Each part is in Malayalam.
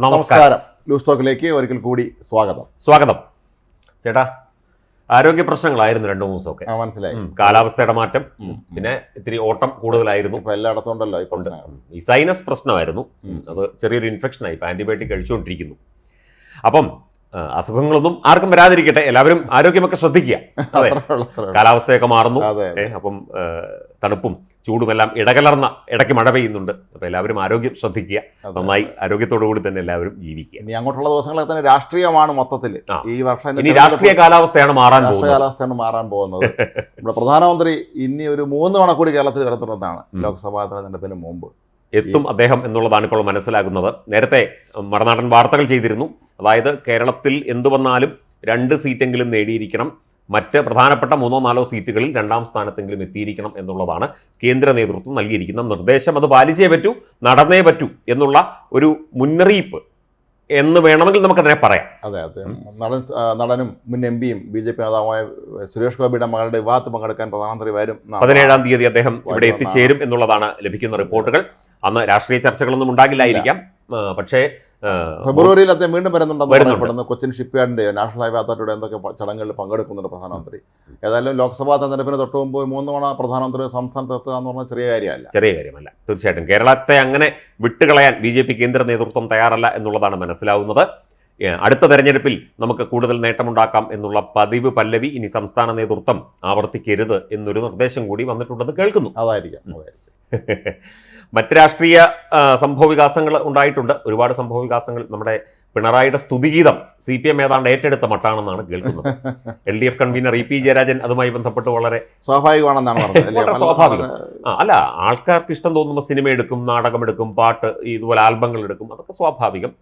നമസ്കാരം. ലൂസ് ന്യൂസ് ടോക്കിലേക്ക് ഒരിക്കൽ കൂടി സ്വാഗതം. സ്വാഗതം. ചേട്ടാ ആരോഗ്യ പ്രശ്നങ്ങളായിരുന്നു രണ്ടു മൂന്ന് ദിവസമൊക്കെ. ആ മനസ്സിലായി. കാലാവസ്ഥയുടെ മാറ്റം. പിന്നെ ഇത്തിരി ഓട്ടം കൂടുതലായിരുന്നു. ഇപ്പൊ എല്ലായിടത്തും ഉണ്ടല്ലോ ഈ പ്രശ്നങ്ങൾ. ഈ സൈനസ് പ്രശ്നമായിരുന്നു. അത് ചെറിയൊരു ഇൻഫെക്ഷൻ ആയി. ഇപ്പൊ ആന്റിബയോട്ടിക് കഴിച്ചുകൊണ്ടിരിക്കുന്നു. അപ്പം ആ, അസുഖങ്ങളൊന്നും ആർക്കും വരാതിരിക്കട്ടെ. എല്ലാവരും ആരോഗ്യമൊക്കെ ശ്രദ്ധിക്കുക. അതെ. അത്രേ ഉള്ളൂ, അത്രേ ഉള്ളൂ. കാലാവസ്ഥയൊക്കെ മാറുന്നു. അതെ ഏ, അപ്പം തണുപ്പും ചൂടുമെല്ലാം ഇടകലർന്ന ഇടയ്ക്ക് മഴ പെയ്യുന്നുണ്ട്. അപ്പോൾ എല്ലാവരും ആരോഗ്യം ശ്രദ്ധിക്കുക. നന്നായി ആരോഗ്യത്തോടു കൂടി തന്നെ എല്ലാവരും ജീവിക്കുക. ഇനി അങ്ങോട്ടുള്ള ദിവസങ്ങളൊക്കെ തന്നെ രാഷ്ട്രീയമാണ് മൊത്തത്തിൽ. ഈ വർഷം ഇനി രാഷ്ട്രീയ കാലാവസ്ഥയാണ് മാറാൻ രാഷ്ട്രീയ കാലാവസ്ഥയാണ് മാറാൻ പോകുന്നത്. നമ്മുടെ പ്രധാനമന്ത്രി ഇനി ഒരു മൂന്ന് തവണ കൂടി കേരളത്തിൽ വരത്തുള്ളതാണ് ലോക്സഭാ തെരഞ്ഞെടുപ്പിന് മുമ്പ്. എത്തും അദ്ദേഹം എന്നുള്ളതാണ് ഇപ്പോൾ മനസ്സിലാകുന്നത്. നേരത്തെ മറുനാടൻ വാർത്തകൾ ചെയ്തിരുന്നു. അതായത് കേരളത്തിൽ എന്തു വന്നാലും രണ്ട് സീറ്റെങ്കിലും നേടിയിരിക്കണം. മറ്റ് പ്രധാനപ്പെട്ട മൂന്നോ നാലോ സീറ്റുകളിൽ രണ്ടാം സ്ഥാനത്തെങ്കിലും എത്തിയിരിക്കണം എന്നുള്ളതാണ് കേന്ദ്ര നേതൃത്വം നൽകിയിരിക്കുന്ന നിർദ്ദേശം. അത് പാലിച്ചേ പറ്റൂ നടന്നേ പറ്റൂ എന്നുള്ള ഒരു മുന്നറിയിപ്പ് എന്ന് വേണമെങ്കിൽ നമുക്കതിനെ പറയാം. അതെ അതെ നടൻ നടനും മുൻ എം പിയും ബി ജെ പി നേതാവുമായ സുരേഷ് ഗോപിയുടെ മകളുടെ വിവാഹത്ത് പങ്കെടുക്കാൻ പ്രധാനമന്ത്രി വരും പതിനേഴാം തീയതി അദ്ദേഹം ഇവിടെ. എത്തിച്ചേരും എന്നുള്ളതാണ് ലഭിക്കുന്ന റിപ്പോർട്ടുകൾ. അന്ന് രാഷ്ട്രീയ ചർച്ചകളൊന്നും ഉണ്ടാകില്ലായിരിക്കാം. പക്ഷേ ഫെബ്രുവരിയിൽ അദ്ദേഹം വീണ്ടും വരുന്നുണ്ടെന്ന് കൊച്ചിൻ പറയപ്പെടുന്നു. കൊച്ചിൻ ഷിപ്പ്യാർഡിന്റെ നാഷണൽ ഹൈവേ അതോറിറ്റിയുടെ എന്തൊക്കെ ചടങ്ങുകളിൽ പങ്കെടുക്കുന്നുണ്ട് പ്രധാനമന്ത്രി. ഏതായാലും ലോക്സഭാ തെരഞ്ഞെടുപ്പിന് തൊട്ട് മുമ്പ് മൂന്ന് തവണ പ്രധാനമന്ത്രി സംസ്ഥാനത്ത് എത്തുക എന്ന് പറഞ്ഞാൽ ചെറിയ കാര്യമല്ല. ചെറിയ കാര്യമല്ല. തീർച്ചയായിട്ടും. കേരളത്തെ അങ്ങനെ വിട്ടുകളയാൻ ബി ജെ പി കേന്ദ്ര നേതൃത്വം തയ്യാറല്ല എന്നുള്ളതാണ് മനസ്സിലാവുന്നത്. അടുത്ത തെരഞ്ഞെടുപ്പിൽ നമുക്ക് കൂടുതൽ നേട്ടമുണ്ടാക്കാം എന്നുള്ള പതിവ് പല്ലവി ഇനി സംസ്ഥാന നേതൃത്വം ആവർത്തിക്കരുത് എന്നൊരു നിർദ്ദേശം കൂടി വന്നിട്ടുണ്ടെന്ന് കേൾക്കുന്നു. അതായിരിക്കാം അതായിരിക്കും. മറ്റ് രാഷ്ട്രീയ ആ, സംഭവ വികാസങ്ങൾ ഉണ്ടായിട്ടുണ്ട്. ഒരുപാട് സംഭവ വികാസങ്ങൾ നമ്മുടെ പിണറായിയുടെ സ്തുതിഗീതം സി പി എം ഏതാണ്ട് ഏറ്റെടുത്ത മട്ടാണെന്നാണ് കേൾക്കുന്നത്. L D F convener E P Jayarajan അതുമായി ബന്ധപ്പെട്ട് വളരെ സ്വാഭാവികമാണെന്നാണ് പറഞ്ഞത്? സ്വാഭാവികം. അല്ല ആൾക്കാർക്ക് ഇഷ്ടം തോന്നുമ്പോൾ സിനിമ എടുക്കും നാടകം എടുക്കും പാട്ട് ഇതുപോലെ ആൽബങ്ങൾ എടുക്കും അതൊക്കെ സ്വാഭാവികം.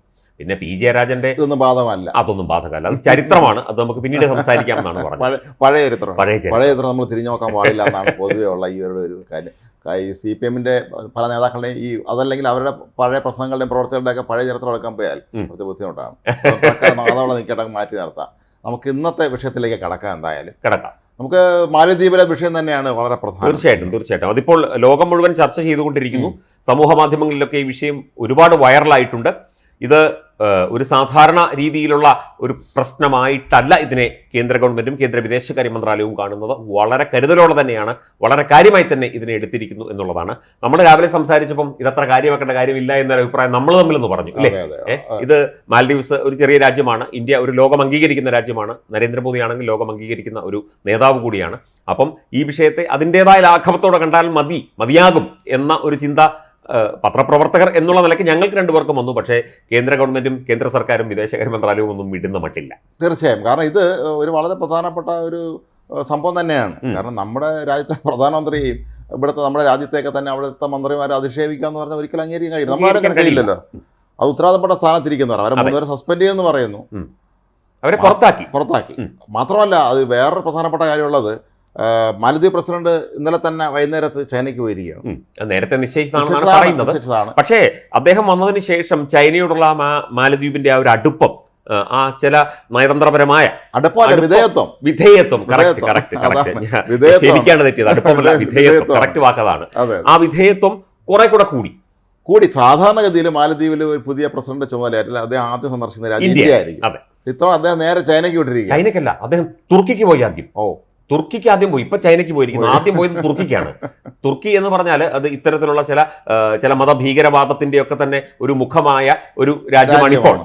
പിന്നെ പി ജയരാജന്റെ ഇതൊന്നും ബാധകമല്ല. അതൊന്നും ബാധകമല്ല. അത് ചരിത്രമാണ്. അത് നമുക്ക് പിന്നീട് സംസാരിക്കാം എന്നാണ് പറഞ്ഞത്. പഴയ ചരിത്രം. പഴയ ചരിത്രം. നമ്മൾ തിരിഞ്ഞു നോക്കാൻ പാടില്ല എന്നാണ് പൊതുവേ ഉള്ള ഈ ഒരു കാര്യം. ഈ സി പി എമ്മിന്റെ പല നേതാക്കളുടെയും ഈ അതല്ലെങ്കിൽ അവരുടെ പഴയ പ്രശ്നങ്ങളുടെയും പ്രവർത്തകരുടെയൊക്കെ പഴയ ചരിത്രം എടുക്കാൻ പോയാൽ. കുറച്ച് ബുദ്ധിമുട്ടാണ്. അതവിടെ നിൽക്കട്ടെ മാറ്റി നിർത്താം. നമുക്ക് ഇന്നത്തെ വിഷയത്തിലേക്ക് കടക്കാം എന്തായാലും. കിടക്കാം. നമുക്ക് മാലദ്വീപിലെ വിഷയം തന്നെയാണ് വളരെ പ്രധാനം. തീർച്ചയായിട്ടും തീർച്ചയായിട്ടും. അതിപ്പോൾ ലോകം മുഴുവൻ ചർച്ച ചെയ്തുകൊണ്ടിരിക്കുന്നു. സമൂഹ മാധ്യമങ്ങളിലൊക്കെ ഈ വിഷയം ഒരുപാട് വൈറലായിട്ടുണ്ട്. ഇത് ഒരു സാധാരണ രീതിയിലുള്ള ഒരു പ്രശ്നമായിട്ടല്ല ഇതിനെ കേന്ദ്ര ഗവൺമെന്റും കേന്ദ്ര വിദേശകാര്യ മന്ത്രാലയവും കാണുന്നത്. വളരെ കരുതലോടെ തന്നെയാണ് വളരെ കാര്യമായി തന്നെ ഇതിനെ എടുത്തിരിക്കുന്നു എന്നുള്ളതാണ്. നമ്മൾ രാവിലെ സംസാരിച്ചപ്പം ഇതത്ര കാര്യമാക്കേണ്ട കാര്യമില്ല എന്നൊരു അഭിപ്രായം നമ്മൾ തമ്മിലൊന്ന് പറഞ്ഞു അല്ലേ? ഇത് മാൽഡീവ്സ് ഒരു ചെറിയ രാജ്യമാണ് ഇന്ത്യ ഒരു ലോകം അംഗീകരിക്കുന്ന രാജ്യമാണ് നരേന്ദ്രമോദി ആണെങ്കിൽ ലോകം അംഗീകരിക്കുന്ന ഒരു നേതാവ് കൂടിയാണ്. അപ്പം ഈ വിഷയത്തെ അതിന്റെതായ ലാഘവത്തോടെ കണ്ടാൽ മതി മതിയാകും എന്ന ഒരു ചിന്ത പത്രപ്രവർത്തകർ എന്നുള്ള നിലയ്ക്ക് ഞങ്ങൾക്ക് രണ്ടുപേർക്കും വന്നു. പക്ഷേ കേന്ദ്ര ഗവൺമെന്റും കേന്ദ്ര സർക്കാരും വിദേശകാര്യ മന്ത്രാലയവും ഒന്നും വിടുന്ന മട്ടില്ല. തീർച്ചയായും. കാരണം ഇത് ഒരു വളരെ പ്രധാനപ്പെട്ട ഒരു സംഭവം തന്നെയാണ്. കാരണം നമ്മുടെ രാജ്യത്തെ പ്രധാനമന്ത്രിയും ഇവിടുത്തെ നമ്മുടെ രാജ്യത്തേക്ക് തന്നെ അവിടുത്തെ മന്ത്രിമാരെ അധിക്ഷേപിക്കുക എന്ന് പറഞ്ഞാൽ ഒരിക്കലും അംഗീകരിക്കാൻ കഴിയില്ല. നമ്മളാരും കഴിയില്ലല്ലോ അത് ഉത്തരവാദപ്പെട്ട സ്ഥാനത്തിരിക്കുന്നവർ അവരെ മൂന്നുപേരെ സസ്പെൻഡ് ചെയ്യുമെന്ന് പറയുന്നു. അവരെ പുറത്താക്കി. പുറത്താക്കി. മാത്രമല്ല അത് വേറൊരു പ്രധാനപ്പെട്ട കാര്യമുള്ളത് മാലദ്വീപ് പ്രസിഡന്റ് ഇന്നലെ തന്നെ വൈകുന്നേരത്ത് ചൈനയ്ക്ക് പോയിരിക്കുകയാണ്. നേരത്തെ നിശ്ചയിച്ചതാണെന്നാണ് നിശ്ചയിച്ചതാണ്, പറയുന്നത്. പക്ഷേ അദ്ദേഹം വന്നതിന് ശേഷം ചൈനയോടുള്ള ആ മാലദ്വീപിന്റെ ആ ഒരു അടുപ്പം ആ, ചില നയതന്ത്രപരമായ. വിധേയത്വം. വിധേയത്വം. കറക്റ്റ്. കറക്റ്റ് എനിക്കാണ് തെറ്റിയത്. അടുപ്പമല്ല വിധേയത്വം. കറക്റ്റ് വാക്കതാണ്. ആ വിധേയത്വം കുറെ കൂടെ കൂടി. കൂടി. സാധാരണഗതിയിൽ മാലദ്വീപിൽ ഒരു പുതിയ പ്രസിഡന്റ് ചുമതലയായിട്ടില്ല അദ്ദേഹം ആദ്യം സന്ദർശിക്കുന്ന രാജ്യം ഇന്ത്യ. ആയിരിക്കും. ഇത്തവണ അദ്ദേഹം നേരെ ചൈനയ്ക്ക് വിട്ടിരിക്കുക ചൈനക്കല്ല അദ്ദേഹം തുർക്കിക്ക് പോയി ആദ്യം. ഓ. തുർക്കിക്ക് ആദ്യം പോയി. ഇപ്പൊ ചൈനയ്ക്ക് പോയിരിക്കുന്നു. ആദ്യം പോയത് തുർക്കിക്കാണ്. തുർക്കി എന്ന് പറഞ്ഞാൽ അത് ഇത്തരത്തിലുള്ള ചില ചില മതഭീകരവാദത്തിന്റെ ഒക്കെ തന്നെ ഒരു മുഖമായ ഒരു രാജ്യമാണ് ഇപ്പോൾ.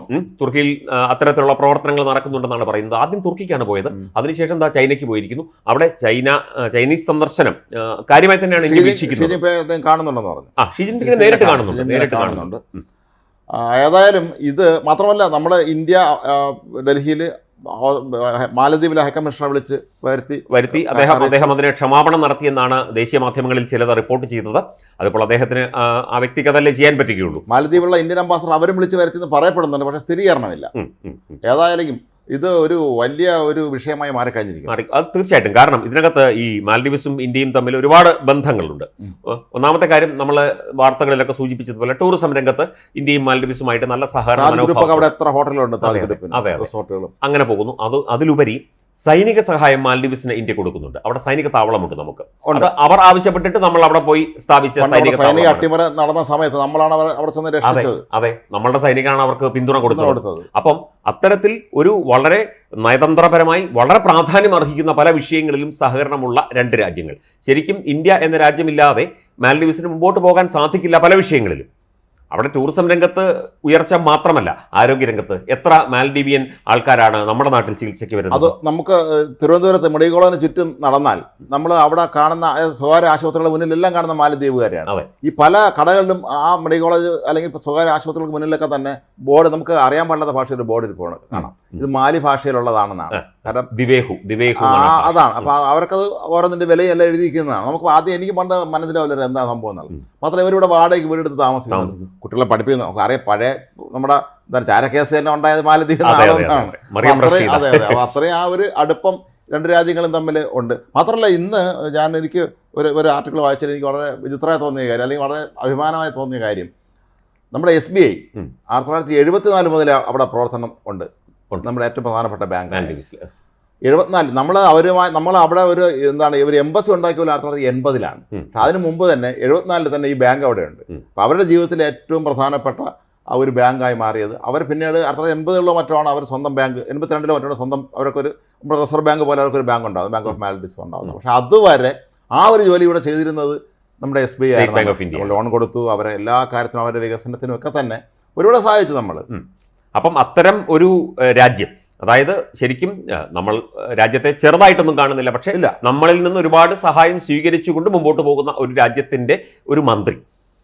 തുർക്കിയിൽ അത്തരത്തിലുള്ള പ്രവർത്തനങ്ങൾ നടക്കുന്നുണ്ടെന്നാണ് പറയുന്നത്. ആദ്യം തുർക്കിക്കാണ് പോയത്. അതിനുശേഷം എന്താ ചൈനയ്ക്ക് പോയിരിക്കുന്നു. അവിടെ ചൈന ചൈനീസ് സന്ദർശനം കാര്യമായി തന്നെയാണ് ഇന്ത്യ വീക്ഷിക്കുന്നത്. കാണുന്നുണ്ടെന്ന് പറഞ്ഞു. ആ ഷി ജിൻപിങ്ങിനെ നേരിട്ട് കാണുന്നുണ്ട് നേരിട്ട് കാണുന്നുണ്ട്. ഏതായാലും ഇത് മാത്രമല്ല നമ്മുടെ ഇന്ത്യ ഡൽഹിയിൽ മാലദ്വീപിലെ ഹൈക്കമ്മീഷണറെ വിളിച്ച് വരുത്തി. വരുത്തി. അദ്ദേഹം. അദ്ദേഹം അതിന് ക്ഷമാപണം നടത്തിയെന്നാണ് ദേശീയ മാധ്യമങ്ങളിൽ ചിലത് റിപ്പോർട്ട് ചെയ്തത്. അതിപ്പോൾ അദ്ദേഹത്തിന് ആ, ആ വ്യക്തിക്ക് അതല്ലേ ചെയ്യാൻ പറ്റുകയുള്ളൂ. മാലദ്വീപിലുള്ള ഇന്ത്യൻ അംബാസഡർ അവരും വിളിച്ച് വരുത്തിയെന്ന് പറയപ്പെടുന്നുണ്ട് പക്ഷേ സ്ഥിരീകരണമില്ല. ഏതായാലും ഇത് ഒരു വലിയ ഒരു വിഷയമായി മാറിക്കഴിഞ്ഞിരിക്കുന്നു. മാറി അത് തീർച്ചയായിട്ടും. കാരണം ഇതിനകത്ത് ഈ മാൽഡീവ്സും ഇന്ത്യയും തമ്മിൽ ഒരുപാട് ബന്ധങ്ങളുണ്ട്. ഒന്നാമത്തെ കാര്യം നമ്മൾ വാർത്തകളിലൊക്കെ സൂചിപ്പിച്ചതുപോലെ ടൂറിസം രംഗത്ത് ഇന്ത്യയും മാൽഡീവ്സുമായിട്ട് നല്ല സഹകരണം അവിടെ എത്ര ഹോട്ടലുണ്ട് അതെ, അങ്ങനെ പോകുന്നു. അത് അതിലുപരി സൈനിക സഹായം മാൽഡീവ്സിന് ഇന്ത്യ കൊടുക്കുന്നുണ്ട്. അവിടെ സൈനിക താവളമുണ്ട് നമുക്ക്. അത് അവർ ആവശ്യപ്പെട്ടിട്ട് നമ്മൾ അവിടെ പോയി സ്ഥാപിച്ച സൈനിക സൈനിക അട്ടിമറി നടന്ന സമയത്ത് നമ്മളാണ് അവിടെ ചെന്ന് അതെ രക്ഷിച്ചത്. അതെ. നമ്മളുടെ സൈനികരാണ് അവർക്ക് പിന്തുണ കൊടുത്തത്. കൊടുത്തത്. അപ്പം അത്തരത്തിൽ ഒരു വളരെ നയതന്ത്രപരമായി വളരെ പ്രാധാന്യം അർഹിക്കുന്ന പല വിഷയങ്ങളിലും സഹകരണമുള്ള രണ്ട് രാജ്യങ്ങൾ. ശരിക്കും ഇന്ത്യ എന്ന രാജ്യമില്ലാതെ മാൽഡീവ്സിന് മുമ്പോട്ട് പോകാൻ സാധിക്കില്ല പല വിഷയങ്ങളിലും. അവിടെ ടൂറിസം രംഗത്ത് ഉയർച്ച മാത്രമല്ല ആരോഗ്യ രംഗത്ത്. എത്ര മാൽഡീവിയൻ ആൾക്കാരാണ് നമ്മുടെ നാട്ടിൽ ചികിത്സയ്ക്ക് വരുന്നത്? അത് നമുക്ക് തിരുവനന്തപുരത്ത് മെഡിക്കൽ കോളേജിന് ചുറ്റും നടന്നാൽ നമ്മൾ അവിടെ കാണുന്ന സ്വകാര്യ ആശുപത്രികളുടെ മുന്നിൽ എല്ലാം കാണുന്ന മാലദ്വീപുകാരെയാണ് അതെ. ഈ പല കടകളിലും ആ മെഡിക്കൽ കോളേജ് അല്ലെങ്കിൽ സ്വകാര്യ ആശുപത്രികൾക്ക് മുന്നിലൊക്കെ തന്നെ ബോർഡ് നമുക്ക് അറിയാൻ പാടില്ലാത്ത ഭാഷയിൽ ബോർഡിൽ പോകണം കാണാം. ഇത് മാലി ഭാഷയിലുള്ളതാണെന്നാണ് കാരണം ദിവേഹു ദിവേഹു അതാണ്. അപ്പൊ അവർക്കത് ഓരോന്നിന്റെ വിലയല്ല എഴുതിയിരിക്കുന്നതാണ്. നമുക്ക് ആദ്യം എനിക്ക് പണ്ട് മനസ്സിലാവില്ല എന്താ സംഭവം എന്നുള്ളത്. മാത്രമല്ല ഇവരിവിടെ വാടകയ്ക്ക് വീടെടുത്ത് താമസിക്കുന്നു. കുട്ടികളെ പഠിപ്പിക്കുന്നു. നമുക്ക് അറിയാം പഴയ നമ്മുടെ എന്താണ് ചാരക്കേസ് തന്നെ ഉണ്ടായത് മാലദ്വീപ് അതെ, അതെ, അതെ, ആണെന്നാണ് അതെ. മറിയം അപ്പൊ അത്രയും- അതെ അതെ. അപ്പൊ അത്രയും ആ ഒരു അടുപ്പം രണ്ട് രാജ്യങ്ങളും തമ്മിൽ ഉണ്ട്. മാത്രമല്ല ഇന്ന് ഞാൻ എനിക്ക് ഒരു ഒരു ആർട്ടിക്കിൾ വായിച്ചാൽ എനിക്ക് വളരെ വിചിത്രമായി തോന്നിയ കാര്യം അല്ലെങ്കിൽ വളരെ അഭിമാനമായി തോന്നിയ കാര്യം. നമ്മുടെ എസ് ബി ഐ ആയിരത്തി തൊള്ളായിരത്തി എഴുപത്തിനാല് മുതൽ അവിടെ പ്രവർത്തനം ഉണ്ട്. നമ്മുടെ ഏറ്റവും പ്രധാനപ്പെട്ട ബാങ്ക്. എഴുപത്തിനാല് നമ്മൾ അവരുമായി നമ്മൾ അവിടെ ഒരു എന്താണ് ഇവർ എംബസി ഉണ്ടാക്കിയ ആയിരത്തി തൊള്ളായിരത്തി എൺപതിലാണ്. അതിന് മുമ്പ് തന്നെ എഴുപത്തിനാലിൽ തന്നെ ഈ ബാങ്ക് അവിടെയുണ്ട് അപ്പോൾ അവരുടെ ജീവിതത്തിലെ ഏറ്റവും പ്രധാനപ്പെട്ട ആ ഒരു ബാങ്കായി മാറിയത് അവർ പിന്നീട് ആയിരത്തി തൊള്ളായിരത്തി എൺപതിലോ മറ്റോ ആണ് അവർ സ്വന്തം ബാങ്ക് എൺപത്തിരണ്ടിലോ മറ്റോ സ്വന്തം അവർക്കൊരു നമ്മുടെ റിസർവ് ബാങ്ക് പോലെ അവർക്കൊരു ബാങ്ക് ഉണ്ടാകും ബാങ്ക് ഓഫ് മാലഡീസ് ഉണ്ടാകുന്നത് പക്ഷേ അതുവരെ ആ ഒരു ജോലി ഇവിടെ ചെയ്തിരുന്നത് നമ്മുടെ എസ് ബി ഐ ലോൺ കൊടുത്തു അവരെ എല്ലാ കാര്യത്തിനും അവരുടെ വികസനത്തിനും ഒക്കെ തന്നെ ഒരുപാട് സഹായിച്ചു നമ്മൾ അപ്പം അത്തരം ഒരു രാജ്യം അതായത് ശരിക്കും നമ്മൾ രാജ്യത്തെ ചെറുതായിട്ടൊന്നും കാണുന്നില്ല പക്ഷേ നമ്മളിൽ നിന്ന് ഒരുപാട് സഹായം സ്വീകരിച്ചുകൊണ്ട് മുമ്പോട്ട് പോകുന്ന ഒരു രാജ്യത്തിന്റെ ഒരു മന്ത്രി.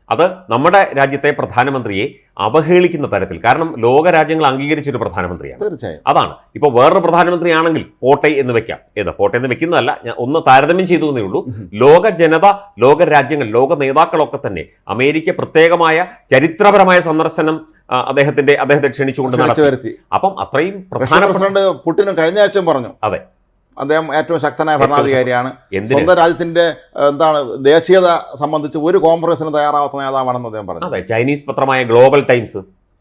അത് നമ്മുടെ രാജ്യത്തെ പ്രധാനമന്ത്രിയെ അവഹേളിക്കുന്ന തരത്തിൽ. കാരണം ലോക രാജ്യങ്ങൾ അംഗീകരിച്ച ഒരു പ്രധാനമന്ത്രിയാണ്. തീർച്ചയായും. അതാണ്. ഇപ്പോൾ വേറൊരു പ്രധാനമന്ത്രിയാണെങ്കിൽ പോട്ടെ എന്ന് വെക്കാം. ഏത്? പോട്ടെ എന്ന് വെക്കുന്നതല്ല. ഞാൻ ഒന്ന് താരതമ്യം ചെയ്തു എന്നേ ഉള്ളൂ. ലോക ജനത ലോക രാജ്യങ്ങൾ ലോക നേതാക്കളൊക്കെ തന്നെ അമേരിക്ക പ്രത്യേകമായ ചരിത്രപരമായ സന്ദർശനം അദ്ദേഹത്തിന്റെ അദ്ദേഹത്തെ ക്ഷണിച്ചുകൊണ്ട് ക്ഷണിച്ചു നടത്തി. അപ്പം അത്രയും പ്രധാന പ്രധാനപ്പെട്ട പ്രസിഡന്റ് പുട്ടിനും കഴിഞ്ഞ ആഴ്ച പറഞ്ഞു. അതെ. അദ്ദേഹം ഏറ്റവും ശക്തനായ ഭരണാധികാരിയാണ്. സ്വന്തം രാജ്യത്തിന്റെ എന്താണ് ദേശീയത സംബന്ധിച്ച് ഒരു കോംപ്രമൈസിന് തയ്യാറാവാത്ത നേതാവാണെന്ന് അദ്ദേഹം പറഞ്ഞു. അതെ ചൈനീസ് പത്രമായ ഗ്ലോബൽ ടൈംസ്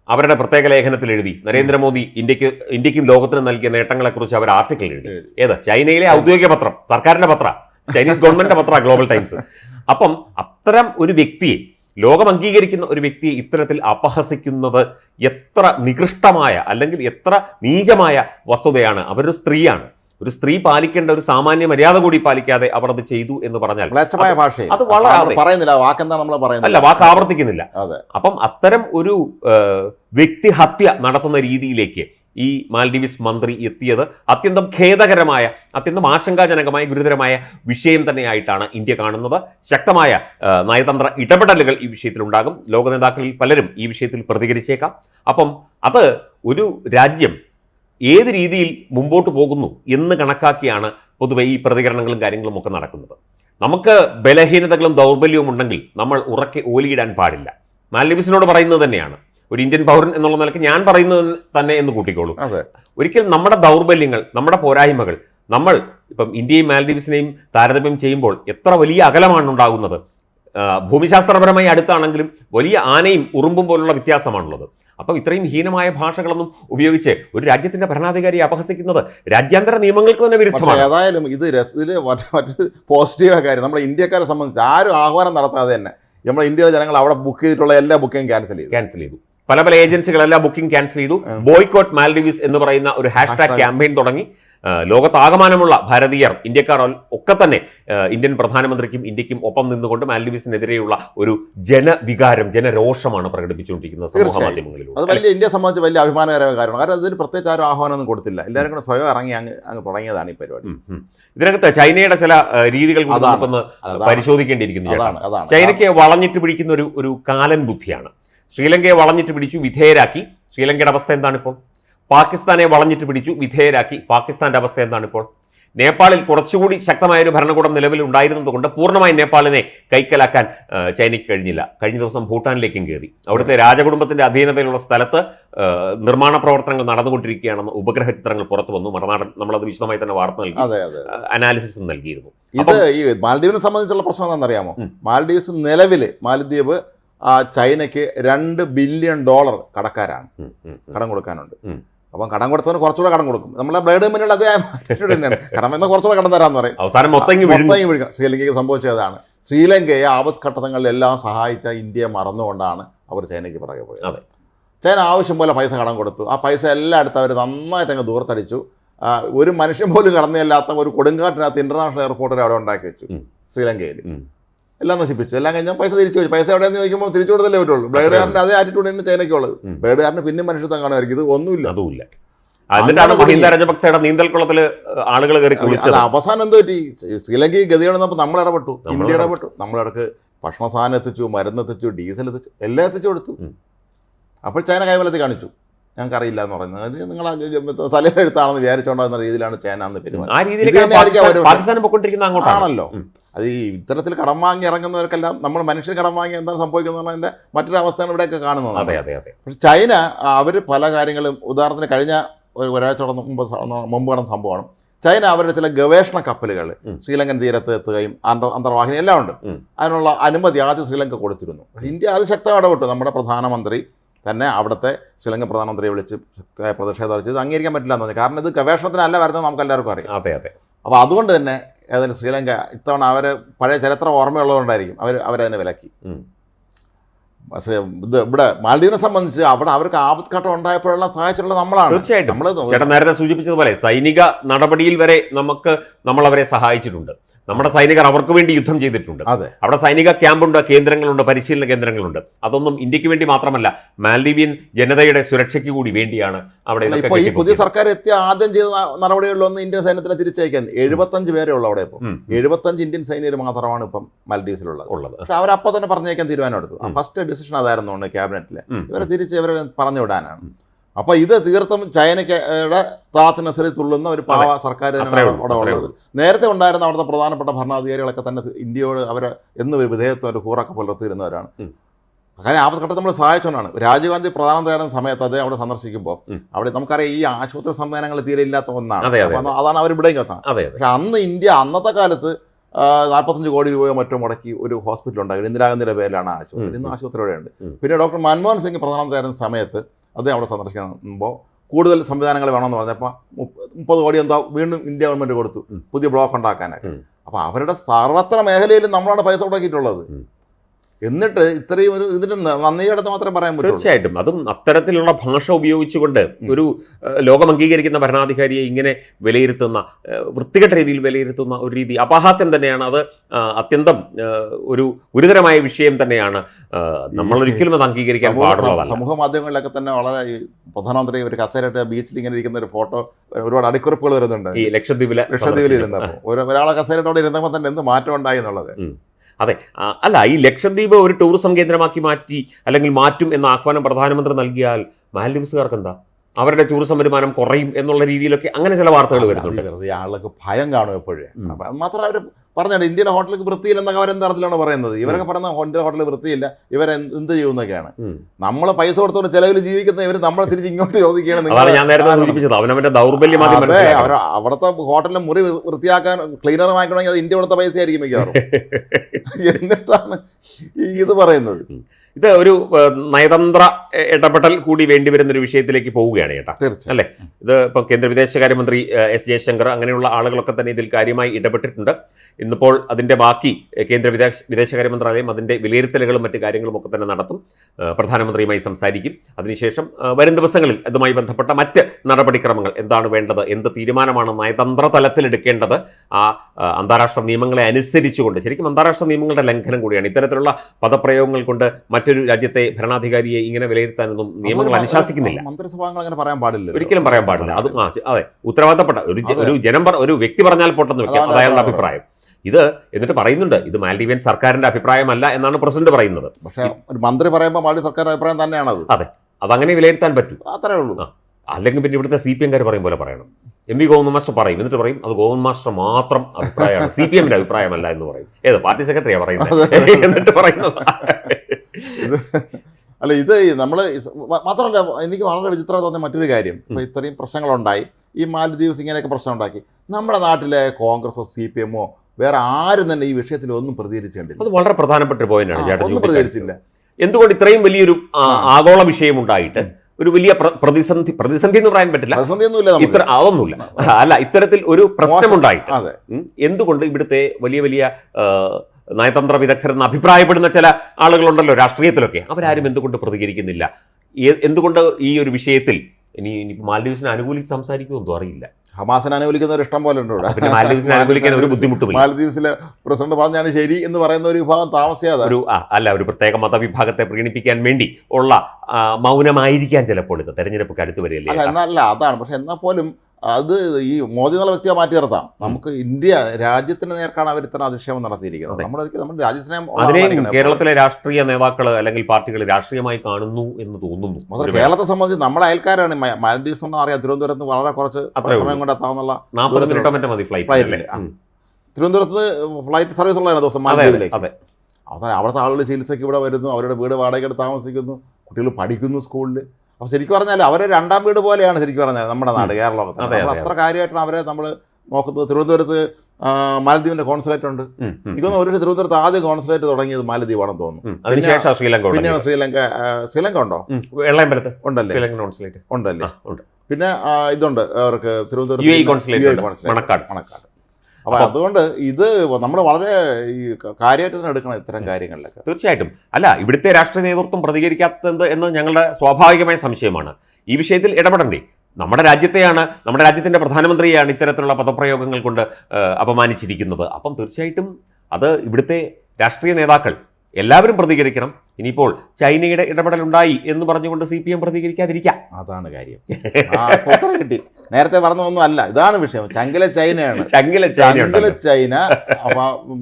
അവരുടെ പ്രത്യേക ലേഖനത്തിൽ എഴുതി നരേന്ദ്രമോദി ഇന്ത്യയ്ക്ക് ഇന്ത്യക്കും ലോകത്തിനും നൽകിയ നേട്ടങ്ങളെക്കുറിച്ച് അവർ ആർട്ടിക്കിൾ എഴുതി. ഏതാ ഏത്? ചൈനയിലെ ഔദ്യോഗിക പത്രം സർക്കാരിന്റെ പത്ര ചൈനീസ് ഗവൺമെന്റിന്റെ പത്ര ഗ്ലോബൽ ടൈംസ്. അപ്പം അത്തരം ഒരു വ്യക്തിയെ ലോകം അംഗീകരിക്കുന്ന ഒരു വ്യക്തിയെ ഇത്തരത്തിൽ അപഹസിക്കുന്നത് എത്ര നികൃഷ്ടമായ അല്ലെങ്കിൽ എത്ര നീചമായ വസ്തുതയാണ്. അവരൊരു സ്ത്രീയാണ്. ഒരു സ്ത്രീ പാലിക്കേണ്ട ഒരു സാമാന്യ മര്യാദ കൂടി പാലിക്കാതെ അവർ അത് ചെയ്തു എന്ന് പറഞ്ഞാൽ അത് വളരെ നമ്മൾ. പറയുന്നില്ല വാക്കെന്താ നമ്മൾ അല്ല വാക്ക് ആവർത്തിക്കുന്നില്ല. അപ്പം അത്തരം ഒരു വ്യക്തിഹത്യ നടത്തുന്ന രീതിയിലേക്ക് ഈ മാൽഡീവ്സ് മന്ത്രി എത്തിയത് അത്യന്തം ഖേദകരമായ അത്യന്തം ആശങ്കാജനകമായ ഗുരുതരമായ വിഷയം തന്നെയായിട്ടാണ് ഇന്ത്യ കാണുന്നത്. ശക്തമായ നയതന്ത്ര ഇടപെടലുകൾ ഈ വിഷയത്തിൽ ഉണ്ടാകും ലോക നേതാക്കളിൽ പലരും ഈ വിഷയത്തിൽ പ്രതികരിച്ചേക്കാം. അപ്പം അത് ഒരു രാജ്യം ഏത് രീതിയിൽ മുമ്പോട്ട് പോകുന്നു എന്ന് കണക്കാക്കിയാണ് പൊതുവെ ഈ പ്രതികരണങ്ങളും കാര്യങ്ങളും ഒക്കെ നടക്കുന്നത്. നമുക്ക് ബലഹീനതകളും ദൗർബല്യവും ഉണ്ടെങ്കിൽ നമ്മൾ ഉറക്കെ ഓലിയിടാൻ പാടില്ല. മാലിബിസിനോട് പറയുന്നത് തന്നെയാണ്. ഒരു ഇന്ത്യൻ പൗരൻ എന്നുള്ള നിലയ്ക്ക് ഞാൻ പറയുന്നത് തന്നെ എന്ന് കൂട്ടിക്കോളൂ. ഒരിക്കൽ നമ്മുടെ ദൗർബല്യങ്ങൾ നമ്മുടെ പോരായ്മകൾ നമ്മൾ ഇപ്പം ഇന്ത്യയും മാലദ്വീപ്സിനെയും താരതമ്യം ചെയ്യുമ്പോൾ എത്ര വലിയ അകലമാണ് ഉണ്ടാകുന്നത്? ഭൂമിശാസ്ത്രപരമായി അടുത്താണെങ്കിലും വലിയ ആനയും ഉറുമ്പും പോലുള്ള വ്യത്യാസമാണുള്ളത്. അപ്പം ഇത്രയും ഹീനമായ ഭാഷകളൊന്നും ഉപയോഗിച്ച് ഒരു രാജ്യത്തിന്റെ ഭരണാധികാരിയെ അപഹസിക്കുന്നത് രാജ്യാന്തര നിയമങ്ങൾക്ക് തന്നെ വിരുദ്ധമാണ്. ഏതായാലും ഇത് ഇതിൽ മറ്റൊരു പോസിറ്റീവായ കാര്യം. നമ്മുടെ ഇന്ത്യക്കാരെ സംബന്ധിച്ച് ആരും ആഹ്വാനം നടത്താതെ തന്നെ നമ്മുടെ ഇന്ത്യയിലെ ജനങ്ങൾ അവിടെ ബുക്ക് ചെയ്തിട്ടുള്ള എല്ലാ ബുക്കിംഗ് ക്യാൻസൽ ചെയ്തു. ക്യാൻസൽ ചെയ്തു. പല പല ഏജൻസികളെല്ലാം ബുക്കിംഗ് ക്യാൻസൽ ചെയ്തു. ബോയ്ക്കോട്ട് മാൽഡീവ്സ് എന്ന് പറയുന്ന ഒരു ഹാഷ്ടാഗ്. ക്യാമ്പയിൻ തുടങ്ങി. ലോകത്താകമാനമുള്ള ഭാരതീയർ ഇന്ത്യക്കാർ ഒക്കെ തന്നെ ഇന്ത്യൻ പ്രധാനമന്ത്രിക്കും ഇന്ത്യക്കും ഒപ്പം നിന്നുകൊണ്ട് മാൽഡീവ്സിനെതിരെയുള്ള ഒരു ജനവികാരം ജനരോഷമാണ് പ്രകടിപ്പിച്ചുകൊണ്ടിരിക്കുന്നത് സമൂഹ മാധ്യമങ്ങളിൽ അത് വലിയ ഇന്ത്യയെ സംബന്ധിച്ച് വലിയ അഭിമാനകരമായ കാര്യമാണ്. കാരണം അതിന് പ്രത്യേകിച്ച് ആരും ആഹ്വാനമൊന്നും കൊടുത്തില്ല. എല്ലാവരും കൂടെ സ്വയം ഇറങ്ങി അങ്ങ് അങ്ങ് തുടങ്ങിയതാണ് ഈ പരിപാടി. ഇതിനകത്ത് ചൈനയുടെ ചില രീതികൾ ഒന്ന് നമുക്കൊന്ന് പരിശോധിക്കേണ്ടിയിരിക്കുന്നു ചൈനയ്ക്ക് വളഞ്ഞിട്ട് പിടിക്കുന്ന ഒരു ഒരു കാലൻ ബുദ്ധിയാണ്. ശ്രീലങ്കയെ വളഞ്ഞിട്ട് പിടിച്ചു വിധേയരാക്കി. ശ്രീലങ്കയുടെ അവസ്ഥ എന്താണ് ഇപ്പോൾ പാകിസ്ഥാനെ വളഞ്ഞിട്ട് പിടിച്ചു വിധേയരാക്കി. പാകിസ്ഥാന്റെ അവസ്ഥ എന്താണ് ഇപ്പോൾ? നേപ്പാളിൽ കുറച്ചുകൂടി ശക്തമായ ഒരു ഭരണകൂടം നിലവിൽ ഉണ്ടായിരുന്നതുകൊണ്ട് പൂർണമായും നേപ്പാളിനെ കൈക്കലാക്കാൻ ചൈനയ്ക്ക് കഴിഞ്ഞില്ല. കഴിഞ്ഞ ദിവസം ഭൂട്ടാനിലേക്കും കയറി. അവിടുത്തെ രാജകുടുംബത്തിന്റെ അധീനതയിലുള്ള സ്ഥലത്ത് നിർമ്മാണ പ്രവർത്തനങ്ങൾ നടന്നുകൊണ്ടിരിക്കുകയാണെന്ന് ഉപഗ്രഹ ചിത്രങ്ങൾ പുറത്തു വന്നു. മറുനാടൻ നമ്മളത് വിശദമായി തന്നെ വാർത്ത നൽകി. അനാലിസിസും നൽകിയിരുന്നു. ഇത് ഈ മാലദ്വീപിനെ സംബന്ധിച്ചുള്ള പ്രശ്നം എന്താണെന്നറിയാമോ. മാലദ്വീപ്സ് നിലവിൽ മാലദ്വീപ് ചൈനയ്ക്ക് രണ്ട് ബില്യൺ ഡോളർ കടക്കാരാണ്. കടം കൊടുക്കാനുണ്ട്. അപ്പം കടം കൊടുത്തവന് കുറച്ചുകൂടെ കടം കൊടുക്കും. നമ്മളെ ബ്ലേഡ് മുന്നിൽ അതേ തന്നെയാണ് കടം എന്നാൽ കുറച്ചുകൂടെ കടം തരാമെന്ന് പറയും. അവസാനം മൊത്തം മൊത്തം വിഴുക്കാം. ശ്രീലങ്കയ്ക്ക് സംഭവിച്ചതാണ് ശ്രീലങ്കയെ ആപത് ഘട്ടങ്ങളിലെല്ലാം സഹായിച്ച ഇന്ത്യയെ മറന്നുകൊണ്ടാണ് അവർ ചൈനയ്ക്ക് പുറകെ പോയത്. ചൈന ആവശ്യം പോലെ പൈസ കടം കൊടുത്തു. ആ പൈസ എല്ലാം അടുത്ത് അവർ നന്നായിട്ട് അങ്ങ് ദൂരത്തടിച്ചു ഒരു മനുഷ്യൻ പോലും കടന്നില്ലാത്ത ഒരു കൊടുങ്കാട്ടിനകത്ത് ഇന്റർനാഷണൽ എയർപോർട്ടിൽ അവിടെ ഉണ്ടാക്കി വെച്ചു. ശ്രീലങ്കയിൽ. എല്ലാം നശിപ്പിച്ചു. എല്ലാം കഴിഞ്ഞാൽ പൈസ തിരിച്ചു വെച്ചു പൈസ എവിടെയെന്ന് ചോദിക്കുമ്പോൾ തിരിച്ചു കൊടുത്തല്ലേ പറ്റുള്ളൂ. ബ്ലേഡുകാരന്റെ അതേ ആറ്റിറ്റ്യൂഡ് തന്നെ ചൈനയ്ക്കുള്ളത്. ബ്ലേഡുകാരന് പിന്നെ മനുഷ്യത്വം കാണുമായിരിക്കും. ഇത് ഒന്നുമില്ല. അതുമില്ല. എന്നിട്ടാണ് മഹീന്ദ രാജപക്സെയുടെ ആളുകൾ കയറി അത് കുളിച്ചത്. അവസാനം എന്തോ പറ്റി? ശ്രീലങ്കയിൽ ഗതി വന്നപ്പോൾ നമ്മൾ ഇടപെട്ടു. ഇന്ത്യ ഇടപെട്ടു. നമ്മളിടക്ക് ഭക്ഷണ സാധനം എത്തിച്ചു മരുന്ന് എത്തിച്ചു ഡീസൽ എത്തിച്ചു എല്ലാം എത്തിച്ചു കൊടുത്തു. അപ്പോൾ ചൈന കൈവലത്തിൽ കാണിച്ചു. ഞങ്ങൾക്ക് അറിയില്ല എന്ന് പറയുന്നത്. നിങ്ങൾ തലയിലെടുത്താണെന്ന് വിചാരിച്ചുകൊണ്ടാകുന്ന രീതിയിലാണ് ചൈന എന്ന് പെരുമാറുന്നത് അങ്ങോട്ടാണ്. ആണല്ലോ. അത് ഈ ഇത്തരത്തിൽ കടം വാങ്ങി ഇറങ്ങുന്നവർക്കെല്ലാം നമ്മൾ മനുഷ്യർ കടം വാങ്ങി എന്താണ് സംഭവിക്കുന്നതിന്റെ മറ്റൊരു അവസ്ഥയാണ് ഇവിടെയൊക്കെ കാണുന്നത്. അതെ അതെ അതെ. പക്ഷേ ചൈന അവർ പല കാര്യങ്ങളും ഉദാഹരണത്തിന് കഴിഞ്ഞ ഒരു ഒരാഴ്ച മുമ്പ് മുമ്പ് നടന്ന സംഭവമാണ്. ചൈന അവരുടെ ചില ഗവേഷണ കപ്പലുകൾ ശ്രീലങ്കൻ തീരത്ത് എത്തുകയും അന്തർ അന്തർവാഹിനി എല്ലാം ഉണ്ട്. അതിനുള്ള അനുമതി ആദ്യം ശ്രീലങ്ക കൊടുത്തിരുന്നു. ഇന്ത്യ അത് ശക്തമായി ഇടപെട്ടു. നമ്മുടെ പ്രധാനമന്ത്രി തന്നെ അവിടുത്തെ ശ്രീലങ്കൻ പ്രധാനമന്ത്രിയെ വിളിച്ച് പ്രതിഷേധം അറിയിച്ചത് അംഗീകരിക്കാൻ പറ്റില്ല എന്ന് പറഞ്ഞു. കാരണം ഇത് ഗവേഷണത്തിനല്ല വരുന്നത് നമുക്ക് എല്ലാവർക്കും അറിയാം. അതെ അതെ. അപ്പോൾ അതുകൊണ്ട് തന്നെ ഏതായാലും ശ്രീലങ്ക ഇത്തവണ അവർ പഴയ ചരിത്രം ഓർമ്മയുള്ളതുകൊണ്ടായിരിക്കും അവർ അവരതിനെ വിലക്കി. ഇത് ഇവിടെ മാലദ്വീപിനെ സംബന്ധിച്ച് അവിടെ അവർക്ക് ആപത്ഘട്ടം ഉണ്ടായപ്പോഴെല്ലാം സഹായിച്ചിട്ടുള്ളത് നമ്മളാണ്. തീർച്ചയായിട്ടും. നമ്മൾ നേരത്തെ സൂചിപ്പിച്ചതുപോലെ സൈനിക നടപടിയിൽ വരെ നമുക്ക് നമ്മൾ അവരെ സഹായിച്ചിട്ടുണ്ട്. നമ്മുടെ സൈനികർ അവർക്ക് വേണ്ടി യുദ്ധം ചെയ്തിട്ടുണ്ട്. അതെ. അവിടെ സൈനിക ക്യാമ്പുണ്ട് കേന്ദ്രങ്ങളുണ്ട് പരിശീലന കേന്ദ്രങ്ങളുണ്ട്. അതൊന്നും ഇന്ത്യയ്ക്ക് വേണ്ടി മാത്രമല്ല മാലദ്വീപിയൻ ജനതയുടെ സുരക്ഷയ്ക്ക് കൂടി വേണ്ടിയാണ് അവിടെ ഈ പുതിയ സർക്കാർ എത്തിയ ആദ്യം ചെയ്ത നടപടികളിലൊന്ന് ഇന്ത്യൻ സൈന്യത്തിനെ തിരിച്ചയക്കാൻ. എഴുപത്തഞ്ച് പേരെ ഉള്ളൂ അവിടെ ഇപ്പോൾ എഴുപത്തഞ്ച് ഇന്ത്യൻ സൈനികർ മാത്രമാണ് ഇപ്പം മാലദ്വീപ്സിലുള്ളത് ഉള്ളത്. പക്ഷെ അവരപ്പം തന്നെ പറഞ്ഞേക്കാൻ തീരുമാനം എടുത്തു ഫസ്റ്റ് ഡിസിഷൻ അതായിരുന്നു ക്യാബിനറ്റിൽ ഇവരെ തിരിച്ച് ഇവരെ പറഞ്ഞു വിടാനാണ് ഉം. അപ്പൊ ഇത് തീർത്തും ചൈനയ്ക്കയുടെ താളത്തിനനുസരിച്ച് തുള്ളുന്ന ഒരു പാവ സർക്കാർ തന്നെയാണ് അവിടെ ഉള്ളത് നേരത്തെ ഉണ്ടായിരുന്ന അവിടുത്തെ പ്രധാനപ്പെട്ട ഭരണാധികാരികളൊക്കെ തന്നെ ഇന്ത്യയോട് അവർ എന്നും ഒരു വിധേയത്വം ഒരു കൂറൊക്കെ പുലർത്തിയിരുന്നവരാണ്. അങ്ങനെ ആ ഘട്ടത്തിൽ നമ്മൾ സഹായിച്ചുകൊണ്ടാണ് രാജീവ് ഗാന്ധി പ്രധാനമന്ത്രിയായിരുന്ന സമയത്ത് അദ്ദേഹം അവിടെ സന്ദർശിക്കുമ്പോൾ അവിടെ നമുക്കറിയാം ഈ ആശുപത്രി സംവിധാനങ്ങൾ തീരെ ഇല്ലാത്ത ഒന്നാണ്. അതെ, അതെ, അതാണ് അവർ ഇവിടെയും അതെ പക്ഷെ അന്ന് ഇന്ത്യ അന്നത്തെ കാലത്ത് നാൽപ്പത്തഞ്ച് കോടി രൂപയോ മറ്റോ മുടക്കി ഒരു ഹോസ്പിറ്റൽ ഉണ്ടാക്കി ഇന്ദിരാഗാന്ധിയുടെ പേരിലാണ് ആശുപത്രി. ഇന്ന്. ആശുപത്രി ഇവിടെയുണ്ട്. പിന്നെ ഡോക്ടർ മൻമോഹൻ സിംഗ് പ്രധാനമന്ത്രിയായിരുന്ന സമയത്ത് അദ്ദേഹം അവിടെ സന്ദർശിക്കുമ്പോൾ കൂടുതൽ സംവിധാനങ്ങൾ വേണമെന്ന് പറഞ്ഞപ്പോൾ മുപ്പത് കോടി എന്തോ വീണ്ടും ഇന്ത്യ ഗവൺമെന്റ് കൊടുത്തു. പുതിയ ബ്ലോക്ക് ഉണ്ടാക്കാനായിട്ട്. അപ്പോൾ അവരുടെ സർവത്ര മേഖലയിലും നമ്മളാണ് പൈസ മുടക്കിയിട്ടുള്ളത്. ഉം. എന്നിട്ട് ഇത്രയും ഒരു ഇതിന് നന്ദിയടത്ത് മാത്രമേ പറയാൻ പറ്റും തീർച്ചയായിട്ടും. അതും അത്തരത്തിലുള്ള ഭാഷ ഉപയോഗിച്ചുകൊണ്ട് ഒരു ലോകം അംഗീകരിക്കുന്ന ഭരണാധികാരിയെ ഇങ്ങനെ വിലയിരുത്തുന്ന വൃത്തികെട്ട രീതിയിൽ വിലയിരുത്തുന്ന ഒരു രീതി അപഹാസ്യം തന്നെയാണ്. അത് അത്യന്തം ഒരു ഗുരുതരമായ വിഷയം തന്നെയാണ്. നമ്മൾ ഒരിക്കലും അത് അംഗീകരിക്കാൻ പാടുള്ളതല്ല. സമൂഹ മാധ്യമങ്ങളിലൊക്കെ തന്നെ വളരെ പ്രധാനമന്ത്രി ഒരു കസേരയിട്ട് ബീച്ചിൽ ഇങ്ങനെ ഇരിക്കുന്ന ഒരു ഫോട്ടോ ഒരുപാട് അടിക്കുറിപ്പുകൾ വരുന്നുണ്ട്. ഈ ലക്ഷദ്വീപിലെ ലക്ഷദ്വീപിൽ. ഇരുന്നപ്പോൾ. ഒരാളെ കസേരയോടെ ഇരുന്നപ്പോൾ തന്നെ എന്ത് മാറ്റം ഉണ്ടായി എന്നുള്ളത്. ആ, അല്ല ഈ ലക്ഷദ്വീപ് ഒരു ടൂറിസം കേന്ദ്രമാക്കി മാറ്റി അല്ലെങ്കിൽ മാറ്റും എന്ന ആഹ്വാനം പ്രധാനമന്ത്രി നൽകിയാൽ മാലദ്വീപ്സുകാർക്ക് എന്താ അവരുടെ ടൂറിസം വരുമാനം കുറയും എന്നുള്ള രീതിയിലൊക്കെ അങ്ങനെ ചില വാർത്തകൾ വരുന്നുണ്ട്. വെറുതെ ആളുകൾക്ക് ഭയം കാണും എപ്പോഴേ. മാത്രം അവർ പറഞ്ഞാണ് ഇന്ത്യയിലെ ഹോട്ടലിൽ വൃത്തിയില്ലെന്നൊക്കെ അവരെന്ത് തരത്തിലാണ് പറയുന്നത്? ഇവരൊക്കെ പറയുന്ന ഇന്ത്യയിലെ ഹോട്ടലിൽ വൃത്തിയില്ല ഇവരെ എന്ത് ചെയ്യുന്നൊക്കെയാണ്. നമ്മൾ പൈസ കൊടുത്തോണ്ട് ചിലവിൽ ജീവിക്കുന്ന ഇവർ നമ്മളെ തിരിച്ച് ഇങ്ങോട്ട് ചോദിക്കുകയാണ് അതെ. അവർ അവിടുത്തെ ഹോട്ടലിലെ മുറി വൃത്തിയാക്കാൻ ക്ലീനർ വാങ്ങിക്കണമെങ്കിൽ അത് ഇന്ത്യ കൊടുത്ത പൈസ ആയിരിക്കും മിക്കവാറും. എന്നിട്ടാണ് ഇത് പറയുന്നത്. ഇത് ഒരു നയതന്ത്ര ഇടപെടൽ കൂടി വേണ്ടി വരുന്ന ഒരു വിഷയത്തിലേക്ക് പോവുകയാണ് ചേട്ടാ തീർച്ചയായും. അല്ലേ? ഇത് ഇപ്പൊ കേന്ദ്ര വിദേശകാര്യമന്ത്രി എസ് ജയശങ്കർ അങ്ങനെയുള്ള ആളുകളൊക്കെ തന്നെ ഇതിൽ കാര്യമായി ഇടപെട്ടിട്ടുണ്ട്. ഇന്നിപ്പോൾ അതിന്റെ ബാക്കി കേന്ദ്ര വിദേശ വിദേശകാര്യ മന്ത്രാലയം അതിന്റെ വിലയിരുത്തലുകളും മറ്റു കാര്യങ്ങളും ഒക്കെ തന്നെ നടത്തും. പ്രധാനമന്ത്രിയുമായി സംസാരിക്കും. അതിനുശേഷം വരും ദിവസങ്ങളിൽ അതുമായി ബന്ധപ്പെട്ട മറ്റ് നടപടിക്രമങ്ങൾ എന്താണ് വേണ്ടത് എന്ത് തീരുമാനമാണ് നയതന്ത്ര തലത്തിൽ എടുക്കേണ്ടത് ആ അന്താരാഷ്ട്ര നിയമങ്ങളെ അനുസരിച്ചുകൊണ്ട് ശരിക്കും അന്താരാഷ്ട്ര നിയമങ്ങളുടെ ലംഘനം കൂടിയാണ്. ഇത്തരത്തിലുള്ള പദപ്രയോഗങ്ങൾ കൊണ്ട് മറ്റൊരു രാജ്യത്തെ ഭരണാധികാരിയെ ഇങ്ങനെ വിലയിരുത്താനൊന്നും നിയമങ്ങൾ അനുശാസിക്കുന്നില്ല. മന്ത്രിസഭാംഗങ്ങൾ അങ്ങനെ പറയാൻ പാടില്ല ഒരിക്കലും പറയാൻ പാടില്ല. അത് ആ അതെ. ഉത്തരവാദിത്തപ്പെട്ട ഒരു ഒരു ജനം ഒരു വ്യക്തി പറഞ്ഞാൽ പൊട്ടെന്ന് വെക്കാം അതാണ് അത് അയാളുടെ അതാണ്. അഭിപ്രായം. ഇത് എന്നിട്ട് പറയുന്നുണ്ട് ഇത് മാൽഡീവിയൻ സർക്കാരിന്റെ അഭിപ്രായമല്ല എന്നാണ് പ്രസിഡന്റ് പറയുന്നത്. പക്ഷേ ഒരു മന്ത്രി പറയുമ്പോൾ മാലി സർക്കാരിന്റെ അഭിപ്രായം തന്നെയാണ് അതെ. അതങ്ങനെ വിലയിരുത്താൻ പറ്റും. അത്രേ ഉള്ളൂ. അല്ലെങ്കിൽ പിന്നെ ഇവിടുത്തെ സി പി എംകാർ പറയും പോലെ പറയണം. എം വി ഗോവിന്ദ മാസ്റ്റർ പറയും. എന്നിട്ട് പറയും അത് ഗോവിന്ദ മാസ്റ്റർ മാത്രം അഭിപ്രായമാണ്. സി പി എമ്മിന്റെ അഭിപ്രായമല്ല എന്ന് പറയും. ഏത്? പാർട്ടി സെക്രട്ടറിയാണ് പറയുന്നത് എന്നിട്ട് പറയുന്നത്. അല്ല ഇത് നമ്മൾ മാത്രമല്ല എനിക്ക് വളരെ വിചിത്രം തോന്നിയ മറ്റൊരു കാര്യം. ഇപ്പോൾ ഇത്രയും പ്രശ്നങ്ങളുണ്ടായി. ഈ മാലദ്വീപ്സ് ഇങ്ങനെയൊക്കെ പ്രശ്നം ഉണ്ടാക്കി നമ്മുടെ നാട്ടിലെ കോൺഗ്രസോ സി പി എമ്മോ വേറെ ആരും തന്നെ ഈ വിഷയത്തിൽ ഒന്നും പ്രതികരിച്ചിട്ടില്ല. അത് വളരെ പ്രധാനപ്പെട്ട ഒരു പോയിന്റാണ് ഒന്നും. പ്രതികരിച്ചില്ല. എന്തുകൊണ്ട് ഇത്രയും വലിയൊരു. ആഗോള വിഷയമുണ്ടായിട്ട് ഒരു വലിയ പ്രതിസന്ധി പ്രതിസന്ധി എന്ന് പറയാൻ പറ്റില്ല. പ്രതിസന്ധിയൊന്നുമില്ല ഇത്ര അതൊന്നുമില്ല അല്ല ഇത്തരത്തിൽ ഒരു പ്രശ്നമുണ്ടായി അതെ. എന്തുകൊണ്ട് ഇവിടുത്തെ വലിയ വലിയ നയതന്ത്ര വിദഗ്ധരെന്ന് അഭിപ്രായപ്പെടുന്ന ചില ആളുകളുണ്ടല്ലോ രാഷ്ട്രീയത്തിലൊക്കെ. അവരാരും എന്തുകൊണ്ട് പ്രതികരിക്കുന്നില്ല? എന്തുകൊണ്ട് ഈ ഒരു വിഷയത്തിൽ ഇനി ഇനി മാലദ്വീപ്സിനെ അനുകൂലിച്ച് സംസാരിക്കുമെന്തോ അറിയില്ല. ഹമാസിനെ അനുകൂലിക്കുന്ന ഒരു ഇഷ്ടം പോലെ ഉണ്ട് ഇവിടെ. മാൽഡീവ്സിനെ അനുകൂലിക്കാൻ ഒരു ബുദ്ധിമുട്ടുമില്ല. മാലദ്വീപ്സിലെ പ്രസിഡന്റ് പറഞ്ഞാണ് ശരി എന്ന് പറയുന്ന ഒരു വിഭാഗം താമസിയാതെ. ഒരു അല്ല ഒരു പ്രത്യേക മതവിഭാഗത്തെ പ്രീണിപ്പിക്കാൻ വേണ്ടി ഉള്ള മൗനമായിരിക്കാൻ ചിലപ്പോൾ ഇത് തെരഞ്ഞെടുപ്പ് അടുത്ത് അല്ല വരികയല്ലേ എന്നല്ല അതാണ്. പക്ഷെ എന്നാൽ പോലും അത് ഈ മോദി എന്നുള്ള വ്യക്തിയെ മാറ്റി നിർത്താം. നമുക്ക് ഇന്ത്യ രാജ്യത്തിന് നേർക്കാണ് അവർ ഇത്ര അധിക്ഷേപം നടത്തിയിരിക്കുന്നത്. നമ്മൾ നമ്മളൊരിക്കലും നമ്മുടെ രാജ്യസ്നേഹം കേരളത്തിലെ രാഷ്ട്രീയ നേതാക്കൾ അല്ലെങ്കിൽ പാർട്ടികൾ രാഷ്ട്രീയമായി കാണുന്നു എന്ന് തോന്നുന്നു. മാത്രം കേരളത്തെ സംബന്ധിച്ച് നമ്മളെ അയൽക്കാരാണ്. മാലദ്വീപ്സ് എന്ന് അറിയാം. തിരുവനന്തപുരത്ത് വളരെ കുറച്ച് സമയം കൊണ്ട് എത്താവുന്നുള്ള ഫ്ലൈറ്റിൽ, തിരുവനന്തപുരത്ത് ഫ്ലൈറ്റ് സർവീസ് ഉള്ളതാണ് ദിവസം മാലദ്വീപിലേക്ക്. അവസാനം അവിടുത്തെ ആളുകൾ ചികിത്സയ്ക്ക് ഇവിടെ വരുന്നു. അവരുടെ വീട് വാടകയ്ക്ക് താമസിക്കുന്നു. കുട്ടികൾ പഠിക്കുന്നു സ്കൂളിൽ അപ്പോൾ ശരിക്കും പറഞ്ഞാൽ അവരെ രണ്ടാം വീട് പോലെയാണ് ശരിക്കും പറഞ്ഞാൽ നമ്മുടെ നാട് കേരളത്തിൽ നമ്മൾ അത്ര കാര്യമായിട്ടാണ് അവരെ നമ്മൾ നോക്കുന്നത്. തിരുവനന്തപുരത്ത് മാലദ്വീപിന്റെ കോൺസുലേറ്റ് ഉണ്ട്. ഉം, ഉം, എനിക്ക് തോന്നുന്നു ഒരു പക്ഷേ തിരുവനന്തപുരത്ത് ആദ്യം കോൺസുലേറ്റ് തുടങ്ങിയത് മാലദ്വീപാണെന്ന് തോന്നുന്നു. ശ്രീലങ്ക. പിന്നെയാണ് ശ്രീലങ്ക ശ്രീലങ്ക ഉണ്ടോ. വെള്ളയമ്പലത്ത് ഉണ്ടല്ലേ? കോൺസുലേറ്റ്. ഉണ്ടല്ലേ? ഉണ്ട്. പിന്നെ ഇതുണ്ട് അവർക്ക് തിരുവനന്തപുരം തിരുവനന്തപുരത്ത്. കോൺസുലേറ്റ്. മണക്കാട്. മണക്കാട്. അപ്പോൾ അതുകൊണ്ട് ഇത് നമ്മൾ വളരെ ഈ കാര്യമായിട്ട് തന്നെ എടുക്കണം ഇത്തരം കാര്യങ്ങളിലൊക്കെ. തീർച്ചയായിട്ടും. അല്ല ഇവിടുത്തെ രാഷ്ട്രീയ നേതൃത്വം പ്രതികരിക്കാത്തത് എന്ന് ഞങ്ങളുടെ സ്വാഭാവികമായ സംശയമാണ്. ഈ വിഷയത്തിൽ ഇടപെടണ്ടേ? നമ്മുടെ രാജ്യത്തെയാണ് നമ്മുടെ രാജ്യത്തിന്റെ പ്രധാനമന്ത്രിയാണ് ഇത്തരത്തിലുള്ള പദപ്രയോഗങ്ങൾ കൊണ്ട് അപമാനിച്ചിരിക്കുന്നത്. അപ്പം തീർച്ചയായിട്ടും അത് ഇവിടുത്തെ രാഷ്ട്രീയ നേതാക്കൾ എല്ലാവരും പ്രതികരിക്കണം. ഇനിയിപ്പോൾ ചൈനയുടെ ഇടപെടലുണ്ടായി എന്ന് പറഞ്ഞുകൊണ്ട് സി പി എം പ്രതികരിക്കാതിരിക്കാം. അതാണ് കാര്യം. ഉത്തരം കിട്ടി. നേരത്തെ പറഞ്ഞൊന്നും അല്ല. ഇതാണ് വിഷയം. ചങ്കില ചൈനയാണ്. ചങ്കില ചൈന ചങ്കില. ചൈന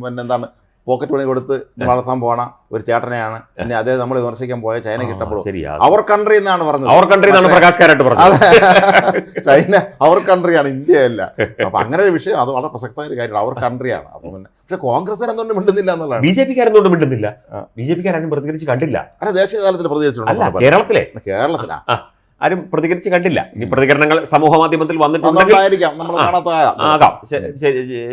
പിന്നെ എന്താണ് പോക്കറ്റ് പണി കൊടുത്ത് വളർത്താൻ പോണ ഒരു ചേട്ടനെയാണ്. പിന്നെ അതേ നമ്മൾ വിമർശിക്കാൻ പോയ ചൈന കിട്ടപ്പെടും. അവർ കൺട്രി എന്നാണ് പറഞ്ഞത്. അവർ കൺട്രി എന്നാണ് പ്രകാശ് പറഞ്ഞത്. ചൈന അവർ കൺട്രിയാണ് ഇന്ത്യ അല്ല. അപ്പൊ അങ്ങനെ ഒരു വിഷയം അത് വളരെ പ്രസക്തമായ ഒരു കാര്യമാണ്. അവർ കൺട്രിയാണ് അപ്പൊ പിന്നെ പക്ഷെ കോൺഗ്രസ് എന്തുകൊണ്ട് മിണ്ടുന്നില്ല എന്നുള്ളതാണ്. ബി ജെ പിക്കാരെന്തുകൊണ്ട് മിണ്ടുന്നില്ല. ആ. ബി ജെ പിക്കാരും പ്രതികരിച്ച് കണ്ടില്ല. അല്ല ദേശീയ തലത്തിൽ പ്രതികരിച്ചിട്ടുണ്ട് കേരളത്തിലെ. കേരളത്തിലാ. ആരും പ്രതികരിച്ച് കണ്ടില്ല. ഇനി പ്രതികരണങ്ങൾ സമൂഹ മാധ്യമത്തിൽ വന്നിട്ടുണ്ടെങ്കിൽ ആകാം.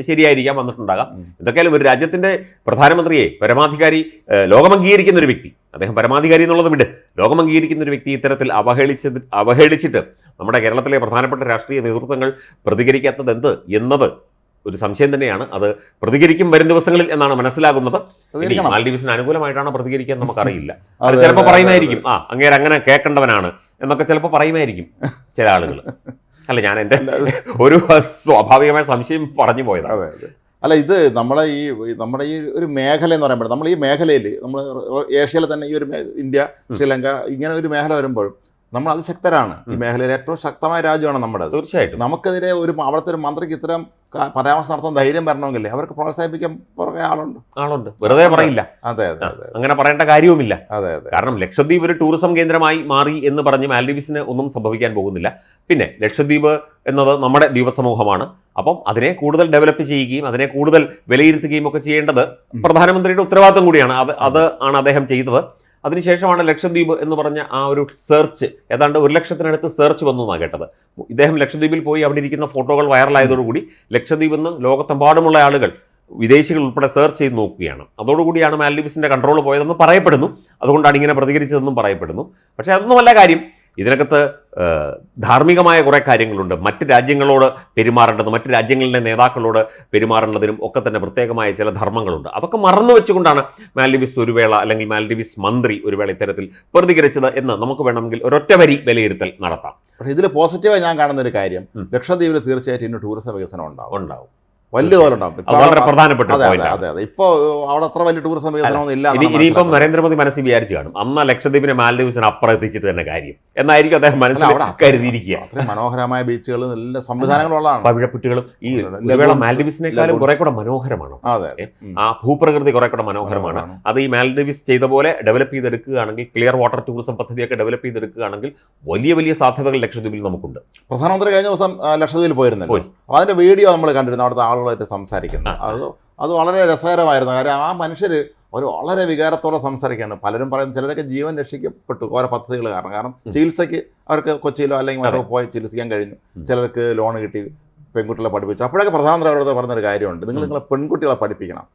ശരിയായിരിക്കാം വന്നിട്ടുണ്ടാകാം. എന്തൊക്കെയാലും ഒരു രാജ്യത്തിന്റെ പ്രധാനമന്ത്രിയെ പരമാധികാരി ലോകമംഗീകരിക്കുന്ന ലോകം അംഗീകരിക്കുന്ന ഒരു വ്യക്തി. അദ്ദേഹം പരമാധികാരി എന്നുള്ളത് വിട്. ലോകമംഗീകരിക്കുന്ന ഒരു വ്യക്തി ഇത്തരത്തിൽ അവഹേളിച്ചത് അവഹേളിച്ചിട്ട് നമ്മുടെ കേരളത്തിലെ പ്രധാനപ്പെട്ട രാഷ്ട്രീയ നേതൃത്വങ്ങൾ പ്രതികരിക്കാത്തത് എന്ത് എന്നത് ഒരു സംശയം തന്നെയാണ്. അത് പ്രതികരിക്കും വരും ദിവസങ്ങളിൽ എന്നാണ് മനസ്സിലാകുന്നത്. മാൽഡീവ്സിന് അനുകൂലമായിട്ടാണ് പ്രതികരിക്കാൻ നമുക്കറിയില്ല. അത് ചിലപ്പോൾ പറയുന്നതായിരിക്കും. ആ അങ്ങേര് അങ്ങനെ കേൾക്കേണ്ടവനാണ്. എന്നൊക്കെ ചിലപ്പോൾ പറയുമായിരിക്കും ചില ആളുകൾ അല്ല ഞാൻ എന്റെ ഒരു സ്വാഭാവികമായ സംശയം പറഞ്ഞു പോയതാണ് അല്ല ഇത് നമ്മളെ ഈ നമ്മുടെ ഈ ഒരു മേഖല എന്ന് പറയുമ്പോൾ നമ്മൾ ഈ മേഖലയിൽ നമ്മൾ ഏഷ്യയിലെ തന്നെ ഈ ഒരു ഇന്ത്യ ശ്രീലങ്ക ഇങ്ങനെ ഒരു മേഖല വരുമ്പോഴും നമ്മൾ അതിശക്തരാണ് ഈ മേഖലയിലെ മേഖലയിൽ ഏറ്റവും ശക്തമായ രാജ്യമാണ് നമ്മുടെ തീർച്ചയായിട്ടും. നമുക്കെതിരെ ഒരു അവിടുത്തെ ഒരു മന്ത്രിക്ക് ഇത്തരം പരാമർശം നടത്താൻ ധൈര്യം വരണമെങ്കിൽ അവർക്ക് പ്രോത്സാഹിപ്പിക്കാൻ പുറകെ ആളുണ്ട്. ആളുണ്ട്. വെറുതെ പറയില്ല. അതെ അതെ അതെ അങ്ങനെ പറയേണ്ട കാര്യവുമില്ല. അതെ അതെ. കാരണം ലക്ഷദ്വീപ് ഒരു ടൂറിസം കേന്ദ്രമായി മാറി എന്ന് പറഞ്ഞ് മാൽഡീവ്സിന് ഒന്നും സംഭവിക്കാൻ പോകുന്നില്ല. പിന്നെ ലക്ഷദ്വീപ് എന്നത് നമ്മുടെ ദ്വീപസമൂഹമാണ്. അപ്പം അതിനെ കൂടുതൽ ഡെവലപ്പ് ചെയ്യുകയും അതിനെ കൂടുതൽ വിലയിരുത്തുകയും ഒക്കെ ചെയ്യേണ്ടത് പ്രധാനമന്ത്രിയുടെ ഉത്തരവാദിത്വം കൂടിയാണ്. അത് അത് ആണ് അദ്ദേഹം ചെയ്തത്. അതിനുശേഷമാണ് ലക്ഷദ്വീപ് എന്ന് പറഞ്ഞ ആ ഒരു സെർച്ച് ഏതാണ്ട് ഒരു ലക്ഷത്തിനടുത്ത് സെർച്ച് വന്നു എന്നാണ് കേട്ടത്. ഇദ്ദേഹം ലക്ഷദ്വീപിൽ പോയി അവിടെ ഇരിക്കുന്ന ഫോട്ടോകൾ വൈറലായതോടുകൂടി ലക്ഷദ്വീപ് എന്ന് ലോകത്തെമ്പാടുമുള്ള ആളുകൾ വിദേശികൾ ഉൾപ്പെടെ സെർച്ച് ചെയ്ത് നോക്കുകയാണ്. അതോടുകൂടിയാണ് മാൽഡീവ്സിന്റെ കൺട്രോൾ പോയതെന്ന് പറയപ്പെടുന്നു. അതുകൊണ്ടാണ് ഇങ്ങനെ പ്രതികരിച്ചതെന്നും പറയപ്പെടുന്നു. പക്ഷേ അതൊന്നുമല്ല കാര്യം. ഇതിനകത്ത് ധാർമ്മികമായ കുറേ കാര്യങ്ങളുണ്ട്. മറ്റ് രാജ്യങ്ങളോട് പെരുമാറേണ്ടത് മറ്റ് രാജ്യങ്ങളിലെ നേതാക്കളോട് പെരുമാറേണ്ടതിനും ഒക്കെ തന്നെ പ്രത്യേകമായ ചില ധർമ്മങ്ങളുണ്ട്. അതൊക്കെ മറന്നു വെച്ചുകൊണ്ടാണ് മാലിഡീവ്സ് ഒരു വേള അല്ലെങ്കിൽ മാലിഡീവ്സ് മന്ത്രി ഒരു വേള ഇത്തരത്തിൽ പ്രതികരിച്ചത് എന്ന് നമുക്ക് വേണമെങ്കിൽ ഒരൊറ്റ വരി വിലയിരുത്തൽ നടത്താം. പക്ഷേ ഇതിൽ പോസിറ്റീവായി ഞാൻ കാണുന്ന ഒരു കാര്യം. ലക്ഷദ്വീപിൽ തീർച്ചയായിട്ടും ഇന്ന് ടൂറിസം വികസനം ഉണ്ടാവും. ഉണ്ടാവും. വലിയ തോലുണ്ടാവും. വളരെ പ്രധാനപ്പെട്ട അതെ അതെ ഇപ്പൊ അവിടെ അത്ര വലിയ ടൂറിസം വികസനമൊന്നും ഇല്ല ഇനിയിപ്പം. നരേന്ദ്രമോദി മനസ്സിൽ വിചാരിച്ചു കാണും. അന്ന് ലക്ഷദ്വീപിനെ മാലദ്വീപ്സിന് അപ്പുറം എത്തിച്ചിട്ട് തന്നെ കാര്യം. എന്നായിരിക്കും അദ്ദേഹം മനസ്സിൽ കരുതിയിരിക്കുക. അത്രയും മനോഹരമായ ബീച്ചുകളും നല്ല സംവിധാനങ്ങളുള്ളതാണ് പവിഴപ്പുറ്റുകളും ഈ വേള lagoons. കുറെ കൂടെ മനോഹരമാണ്? അതെ ആ ഭൂപ്രകൃതി കുറെ കൂടെ മനോഹരമാണ്. അത് ഈ മാലദ്വീപ്സ് ചെയ്ത പോലെ ഡെവലപ്പ് ചെയ്തെടുക്കുകയാണെങ്കിൽ ക്ലിയർ വാട്ടർ ടൂറിസം പദ്ധതിയൊക്കെ ഡെവലപ്പ് ചെയ്തെടുക്കുകയാണെങ്കിൽ വലിയ വലിയ സാധ്യതകൾ ലക്ഷദ്വീപിൽ നമുക്കുണ്ട്. പ്രധാനമന്ത്രി കഴിഞ്ഞ ദിവസം ലക്ഷദ്വീപിൽ പോയിരുന്നല്ലോ. പോയി. അതിന്റെ വീഡിയോ നമ്മൾ കണ്ടിരുന്നു അവിടുത്തെ ആളുകളായിട്ട് സംസാരിക്കുന്നത് അത് അത് വളരെ രസകരമായിരുന്നു. കാര്യം ആ മനുഷ്യർ ഒരു വളരെ വികാരത്തോടെ സംസാരിക്കുകയാണ്. പലരും പറയുന്നത് ചിലരൊക്കെ ജീവൻ രക്ഷിക്കപ്പെട്ടു. ഓരോ പദ്ധതികൾ കാരണം. കാരണം. ചികിത്സയ്ക്ക് അവർക്ക് കൊച്ചിയിലോ അല്ലെങ്കിൽ മറ്റോ പോയി ചികിത്സിക്കാൻ കഴിഞ്ഞു. ചിലർക്ക് ലോൺ കിട്ടി പെൺകുട്ടികളെ പഠിപ്പിച്ചു. അപ്പോഴൊക്കെ പ്രധാനമന്ത്രി അവരോട് പറഞ്ഞൊരു കാര്യമുണ്ട്. നിങ്ങൾ. നിങ്ങളെ പെൺകുട്ടികളെ പഠിപ്പിക്കണം.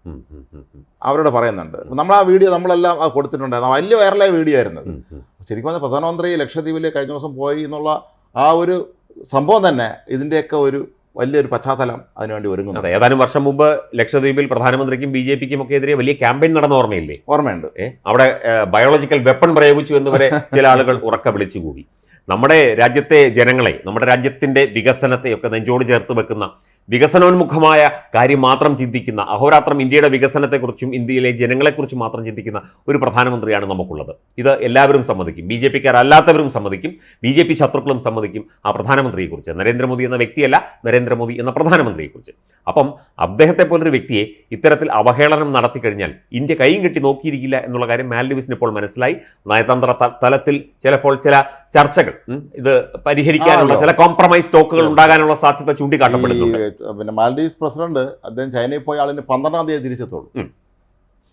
അവരോട് പറയുന്നുണ്ട്. നമ്മൾ ആ വീഡിയോ നമ്മളെല്ലാം അത് കൊടുത്തിട്ടുണ്ടായിരുന്നു. വലിയ വൈറലായ വീഡിയോ ഉം. ശരിക്കും പറഞ്ഞാൽ പ്രധാനമന്ത്രി ലക്ഷദ്വീപിൽ കഴിഞ്ഞ ദിവസം പോയി എന്നുള്ള ആ ഒരു സംഭവം തന്നെ ഇതിന്റെയൊക്കെ ഒരു വലിയൊരു പശ്ചാത്തലം അതിനുവേണ്ടി ഒരുങ്ങുന്നു. അതെ ഏതാനും വർഷം മുമ്പ് ലക്ഷദ്വീപിൽ പ്രധാനമന്ത്രിക്കും ബി ജെ പിക്കും ഒക്കെ എതിരെ വലിയ ക്യാമ്പയിൻ നടന്ന ഓർമ്മയില്ലേ? ഓർമ്മയുണ്ട്. അവിടെ ബയോളജിക്കൽ വെപ്പൺ പ്രയോഗിച്ചു എന്നിവരെ ചില ആളുകൾ ഉറക്ക വിളിച്ചുകൂടി. നമ്മുടെ രാജ്യത്തെ ജനങ്ങളെ നമ്മുടെ രാജ്യത്തിന്റെ വികസനത്തെ ഒക്കെ നെഞ്ചോട് ചേർത്ത് വെക്കുന്ന വികസനോന്മുഖമായ കാര്യം മാത്രം ചിന്തിക്കുന്ന അഹോരാത്രം ഇന്ത്യയുടെ വികസനത്തെക്കുറിച്ചും ഇന്ത്യയിലെ ജനങ്ങളെക്കുറിച്ചും മാത്രം ചിന്തിക്കുന്ന ഒരു പ്രധാനമന്ത്രിയാണ് നമുക്കുള്ളത്. ഇത് എല്ലാവരും സമ്മതിക്കും. ബി ജെ പിക്കാരല്ലാത്തവരും സമ്മതിക്കും. ബി ജെ പി ശത്രുക്കളും സമ്മതിക്കും ആ പ്രധാനമന്ത്രിയെക്കുറിച്ച്. നരേന്ദ്രമോദി എന്ന വ്യക്തിയല്ല നരേന്ദ്രമോദി എന്ന പ്രധാനമന്ത്രിയെക്കുറിച്ച്. അപ്പം അദ്ദേഹത്തെ പോലൊരു വ്യക്തിയെ ഇത്തരത്തിൽ അവഹേളനം നടത്തി കഴിഞ്ഞാൽ ഇന്ത്യ കൈയും കെട്ടി നോക്കിയിരിക്കില്ല എന്നുള്ള കാര്യം മാൽഡീവ്സിന് ഇപ്പോൾ മനസ്സിലായി. നയതന്ത്ര തലത്തിൽ ചിലപ്പോൾ ചില ചർച്ചകൾ ഇത് പരിഹരിക്കാനുള്ള ചില കോംപ്രമൈസ് ടോക്കുകൾ ഉണ്ടാകാനുള്ള സാധ്യത ചൂണ്ടിക്കാട്ടപ്പെടുന്നുണ്ട്. പിന്നെ മാൽഡീവ്സ് പ്രസിഡന്റ് അദ്ദേഹം ചൈനയിൽ പോയ ആളിന് പന്ത്രണ്ടാം തീയതി തിരിച്ചെത്തുള്ളൂ.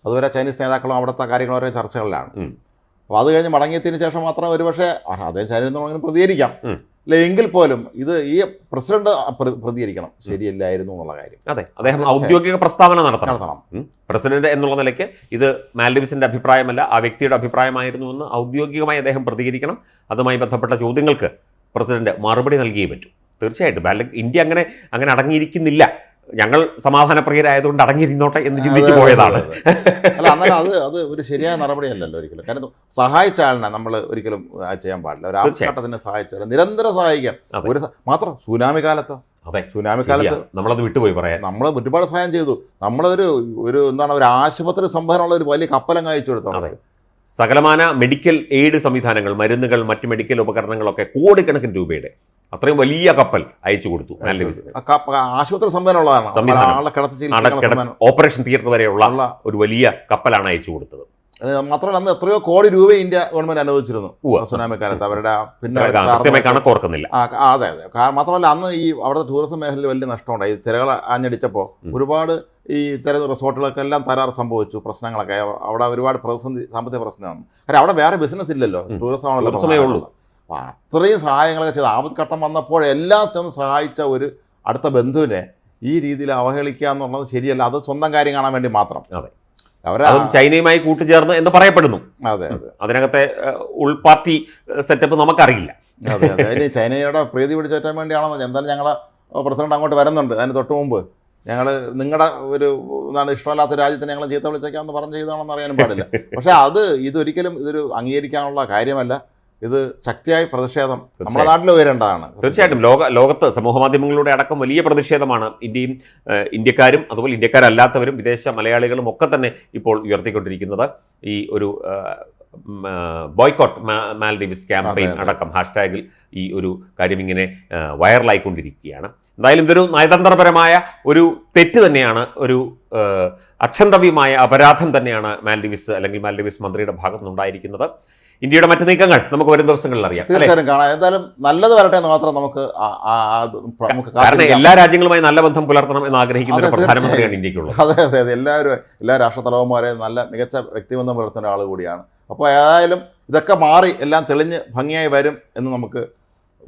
അതുവരെ ചൈനീസ് നേതാക്കളും അവിടുത്തെ കാര്യങ്ങളും ഓരോ ചർച്ചകളിലാണ്. അപ്പോൾ അത് കഴിഞ്ഞ് മടങ്ങിയതിന് ശേഷം മാത്രം ഒരുപക്ഷെ പക്ഷേ അദ്ദേഹം നിന്ന് പ്രതികരിക്കാം. അല്ലെ എങ്കിൽ പോലും ഇത് ഈ പ്രസിഡന്റ് പ്ര- പ്രതികരിക്കണം. ശരിയല്ലായിരുന്നു എന്നുള്ള കാര്യം. അതെ അദ്ദേഹം. ഔദ്യോഗിക പ്രസ്താവന നടത്തണം. പ്രസിഡന്റ് എന്നുള്ള നിലയ്ക്ക് ഇത് മാൽഡീവ്സിന്റെ അഭിപ്രായമല്ല ആ വ്യക്തിയുടെ അഭിപ്രായമായിരുന്നു എന്ന് ഔദ്യോഗികമായി അദ്ദേഹം പ്രതികരിക്കണം. അതുമായി ബന്ധപ്പെട്ട ചോദ്യങ്ങൾക്ക് പ്രസിഡന്റ് മറുപടി നൽകിയേ പറ്റൂ. തീർച്ചയായിട്ടും. ഇന്ത്യ അങ്ങനെ അങ്ങനെ അടങ്ങിയിരിക്കുന്നില്ല. ഞങ്ങൾ സമാധാനപ്രിയരായതുകൊണ്ട് അടങ്ങിയിരുന്നോട്ടെ എന്ന് ചിന്തിച്ചു പോയതാണ്. അല്ല അന്നേരം അത് അത് ഒരു ശരിയായ നടപടിയല്ലല്ലോ ഒരിക്കലും. കാരണം സഹായിച്ച ആളിനെ നമ്മൾ ഒരിക്കലും ചെയ്യാൻ പാടില്ല. ഒരു തീർച്ചയായും. ആവശ്യഘട്ടത്തിന് സഹായിച്ചാൽ നിരന്തരം സഹായിക്കാം ഒരു മാത്രം സുനാമി കാലത്ത്. അതെ സുനാമി. കാലത്ത് നമ്മളത് വിട്ടുപോയി പറയാം നമ്മൾ ഒരുപാട് സഹായം ചെയ്തു. നമ്മളൊരു ഒരു എന്താണ് ഒരു ആശുപത്രി സംഭരണമുള്ള ഒരു വലിയ കപ്പലങ്ങ് അയച്ചു കൊടുത്തു അതെ. സകലമാന മെഡിക്കൽ എയ്ഡ് സംവിധാനങ്ങൾ മരുന്നുകൾ മറ്റ് മെഡിക്കൽ ഉപകരണങ്ങളൊക്കെ കോടിക്കണക്കിന് രൂപയുടെ. അത്രയും വലിയ കപ്പൽ അയച്ചു കൊടുത്തു. ആശുപത്രി സംവിധാനം. ഓപ്പറേഷൻ തിയേറ്റർ വരെയുള്ള ഒരു വലിയ കപ്പലാണ് അയച്ചു കൊടുത്തത്. മാത്രമല്ല അന്ന് എത്രയോ കോടി രൂപ ഇന്ത്യ ഗവൺമെന്റ് അനുവദിച്ചിരുന്നു. സുനാമിക്കാലത്ത് സുനാമി കാലത്ത് അവരുടെ പിന്നെ കണക്കോർക്കുന്നില്ല. അതെ അതെ. മാത്രമല്ല അന്ന് ഈ അവിടുത്തെ ടൂറിസം മേഖലയിൽ വലിയ നഷ്ടമുണ്ടായി. ഈ തിരകൾ ആഞ്ഞടിച്ചപ്പോൾ ഒരുപാട് ഈ തിര റിസോർട്ടുകളൊക്കെ എല്ലാം തരാറ് സംഭവിച്ചു പ്രശ്നങ്ങളൊക്കെ. അവിടെ ഒരുപാട് പ്രതിസന്ധി സാമ്പത്തിക പ്രശ്നമാണ് കാരണം അവിടെ വേറെ ബിസിനസ് ഇല്ലല്ലോ. ടൂറിസം ആണല്ലോ. അപ്പോൾ അത്രയും സഹായങ്ങളൊക്കെ ചെയ്ത്. ആമത് ഘട്ടം വന്നപ്പോൾ എല്ലാം ചെന്ന് സഹായിച്ച ഒരു അടുത്ത ബന്ധുവിനെ ഈ രീതിയിൽ അവഹേളിക്കുക എന്നുള്ളത് ശരിയല്ല. അത് സ്വന്തം കാര്യം കാണാൻ വേണ്ടി മാത്രം. അതെ. അവരെ ചൈനയുമായി കൂട്ടുചേർന്ന് എന്ന് പറയപ്പെടുന്നു. അതെ അതെ. അതിനകത്തെ ഉൾപാർട്ടി സെറ്റപ്പ് നമുക്കറിയില്ല. അതെ അതെ. അതിന് ചൈനയുടെ പ്രീതി പിടിച്ചേറ്റാൻ വേണ്ടിയാണെന്ന് എന്തായാലും ഞങ്ങളെ പ്രസിഡന്റ് അങ്ങോട്ട് വരുന്നുണ്ട്. അതിന് തൊട്ട് മുമ്പ്. ഞങ്ങൾ നിങ്ങളുടെ ഒരു എന്താണ് ഇഷ്ടമല്ലാത്ത രാജ്യത്തിന് ഞങ്ങൾ ചീത്ത വിളിച്ചേക്കാമെന്ന് പറഞ്ഞ് ചെയ്താണെന്ന് അറിയാനും പാടില്ല. പക്ഷേ അത് ഇതൊരിക്കലും ഇതൊരു അംഗീകരിക്കാനുള്ള കാര്യമല്ല. ഇത് ശക്തിയായി പ്രതിഷേധം നമ്മുടെ നാട്ടിൽ ഉയരേണ്ടതാണ്. തീർച്ചയായിട്ടും. ലോക ലോകത്ത് സമൂഹ മാധ്യമങ്ങളിലൂടെ അടക്കം വലിയ പ്രതിഷേധമാണ് ഇന്ത്യയും ഇന്ത്യക്കാരും അതുപോലെ ഇന്ത്യക്കാരല്ലാത്തവരും വിദേശ മലയാളികളും ഒക്കെ തന്നെ ഇപ്പോൾ ഉയർത്തിക്കൊണ്ടിരിക്കുന്നത്. ഈ ഒരു ബോയ്ക്കോട്ട് മാൽഡീവ്സ് ക്യാമ്പയിൻ. അടക്കം ഹാഷ്ടാഗിൽ ഈ ഒരു കാര്യം ഇങ്ങനെ വൈറലായിക്കൊണ്ടിരിക്കുകയാണ് എന്തായാലും ഇതൊരു നയതന്ത്രപരമായ ഒരു തെറ്റ് തന്നെയാണ് ഒരു അക്ഷന്തവ്യമായ അപരാധം തന്നെയാണ് മാൽഡീവ്സ് അല്ലെങ്കിൽ മാൽഡീവ്സ് മന്ത്രിയുടെ ഭാഗത്തു നിന്നുണ്ടായിരിക്കുന്നത് ഇന്ത്യയുടെ മറ്റു നീക്കങ്ങൾ നമുക്ക് വരും ദിവസങ്ങളിൽ അറിയാം തീർച്ചയായും കാണാം. എന്തായാലും നല്ലത് വരട്ടെ എന്ന് മാത്രം നമുക്ക് കാരണം എല്ലാ രാജ്യങ്ങളുമായി നല്ല ബന്ധം പുലർത്തണം എന്ന് ആഗ്രഹിക്കുന്ന ഒരു പ്രധാനമന്ത്രിയാണ് ഇന്ത്യക്കുള്ളത് അതെ അതെ അതെ. എല്ലാവരും എല്ലാ രാഷ്ട്രതലവന്മാരെയും നല്ല മികച്ച വ്യക്തിബന്ധം പുലർത്തുന്ന ആൾ കൂടിയാണ് അപ്പോൾ ഏതായാലും ഇതൊക്കെ മാറി എല്ലാം തെളിഞ്ഞ് ഭംഗിയായി വരും എന്ന് നമുക്ക്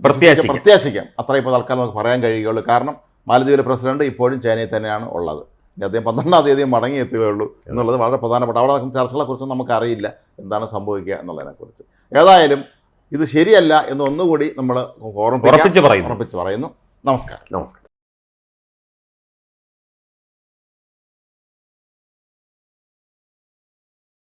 പ്രത്യാശിക്കാം. പ്രത്യാശിക്കാം. അത്ര ഇപ്പോൾ തൽക്കാലം നമുക്ക് പറയാൻ കഴിയുകയുള്ളൂ. കാരണം മാലദ്വീപിലെ പ്രസിഡന്റ് ഇപ്പോഴും ചൈനയിൽ തന്നെയാണ് ഉള്ളത്. അദ്ദേഹം പന്ത്രണ്ടാം തീയതി മടങ്ങി എത്തുകയുള്ളൂ എന്നുള്ളത് വളരെ പ്രധാനപ്പെട്ട അവിടെ നടക്കുന്ന ചർച്ചകളെക്കുറിച്ചും നമുക്കറിയില്ല എന്താണ് സംഭവിക്കുക എന്നുള്ളതിനെക്കുറിച്ച്. ഏതായാലും ഇത് ശരിയല്ല എന്ന് ഒന്നുകൂടി നമ്മൾ ഓർമ്മ ഉറപ്പിച്ച് ഉറപ്പിച്ച് പറയുന്നു. നമസ്കാരം. നമസ്കാരം.